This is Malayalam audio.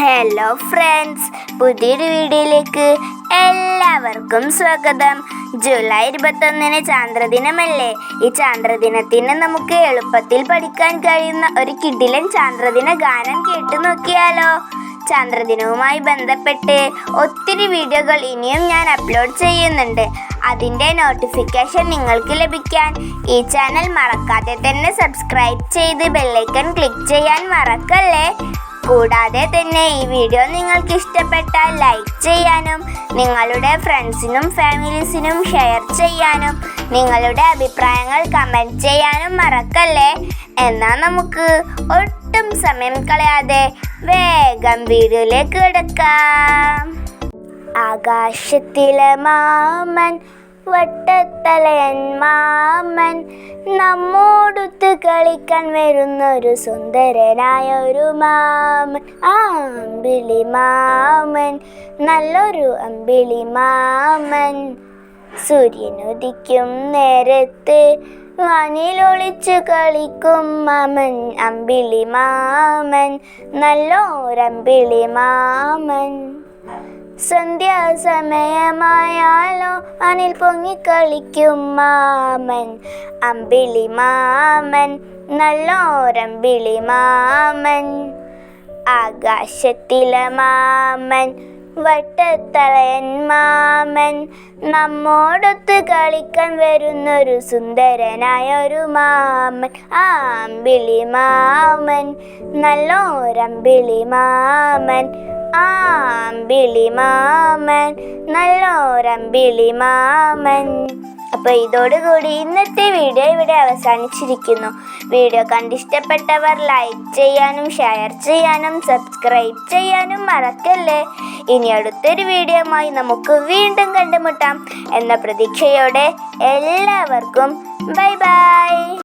ഹലോ ഫ്രണ്ട്സ് പുതിയൊരു വീഡിയോയിലേക്ക് എല്ലാവർക്കും സ്വാഗതം. ജൂലൈ ഇരുപത്തൊന്നിന് ചാന്ദ്രദിനമല്ലേ? ഈ ചാന്ദ്രദിനത്തിന് നമുക്ക് എളുപ്പത്തിൽ പഠിക്കാൻ കഴിയുന്ന ഒരു കിടിലൻ ചാന്ദ്രദിന ഗാനം കേട്ടു നോക്കിയാലോ. ചാന്ദ്രദിനവുമായി ബന്ധപ്പെട്ട് ഒത്തിരി വീഡിയോകൾ ഇനിയും ഞാൻ അപ്ലോഡ് ചെയ്യുന്നുണ്ട്. അതിന്റെ നോട്ടിഫിക്കേഷൻ നിങ്ങൾക്ക് ലഭിക്കാൻ ഈ ചാനൽ മറക്കാതെ തന്നെ സബ്സ്ക്രൈബ് ചെയ്ത് ബെല്ലൈക്കൺ ക്ലിക്ക് ചെയ്യാൻ മറക്കല്ലേ? കൂടാതെ തന്നെ ഈ വീഡിയോ നിങ്ങൾക്ക് ഇഷ്ടപ്പെട്ടാൽ ലൈക്ക് ചെയ്യാനും നിങ്ങളുടെ ഫ്രണ്ട്സിനും ഫാമിലീസിനും ഷെയർ ചെയ്യാനും നിങ്ങളുടെ അഭിപ്രായങ്ങൾ കമന്റ് ചെയ്യാനും മറക്കല്ലേ? എന്നാൽ നമുക്ക് ഒട്ടും സമയം കളയാതെ വേഗം വീഡിയോയിലേക്ക് കിടക്കാം. ആകാശത്തിലെ മാമൻ വട്ടത്തലയൻ മാമൻ നമ്മോടുത്ത് കളിക്കാൻ വരുന്നൊരു സുന്ദരനായ ഒരു മാമൻ. ആ അമ്പിളി മാമൻ നല്ലൊരു അമ്പിളി മാമൻ. സൂര്യനുദിക്കും നേരത്ത് വാനിലൊളിച്ചു കളിക്കും മാമൻ. അമ്പിളി മാമൻ നല്ലോരമ്പിളി മാമൻ. സന്ധ്യാസമയമായാലോ അനിൽ പൊങ്ങിക്കളിക്കും മാമൻ. അമ്പിളി മാമൻ നല്ലോരമ്പിളി മാമൻ. ആകാശത്തിലെ മാമൻ വട്ടത്തളയൻ മാമൻ. നമ്മോടൊത്ത് കളിക്കാൻ വരുന്നൊരു സുന്ദരനായ ഒരു മാമൻ. ആമ്പിളി മാമൻ നല്ലോരമ്പിളി മാമൻ. ആ അമ്പിളി മാമൻ നല്ലോരമ്പിളി മാമൻ. അപ്പോൾ ഇതോടുകൂടി ഇന്നത്തെ വീഡിയോ ഇവിടെ അവസാനിച്ചിരിക്കുന്നു. വീഡിയോ കണ്ടിഷ്ടപ്പെട്ടവർ ലൈക്ക് ചെയ്യാനും ഷെയർ ചെയ്യാനും സബ്സ്ക്രൈബ് ചെയ്യാനും മറക്കല്ലേ? ഇനി അടുത്തൊരു വീഡിയോയുമായി നമുക്ക് വീണ്ടും കണ്ടുമുട്ടാം. എന്ന പ്രതീക്ഷയോടെ എല്ലാവർക്കും ബൈ ബൈ